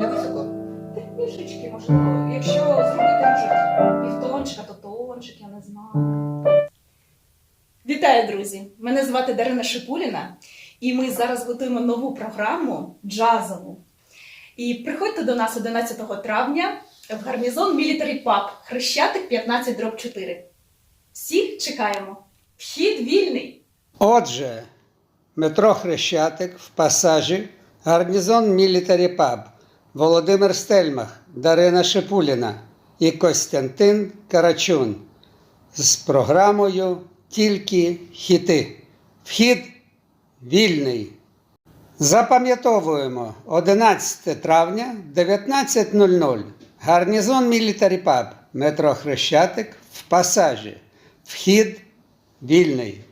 Не високо? Можливо. Якщо зробити півтончика, то тончик, я не знаю. Вітаю, друзі! Мене звати Дарина Шипуліна, і ми зараз готуємо нову програму джазову. І приходьте до нас 11 травня в гарнізон Military Pub Хрещатик 15 дроб 4. Всіх чекаємо. Вхід вільний. Отже, метро Хрещатик в пасажі, гарнізон Мілітарі Паб, Володимир Стельмах, Дарина Шипуліна і Костянтин Карачун з програмою Тільки хіти. Вхід вільний. Запам'ятовуємо 11 травня 19.00. Гарнізон Мілітарі Паб, метро Хрещатик в пасажі. Вхід вільний.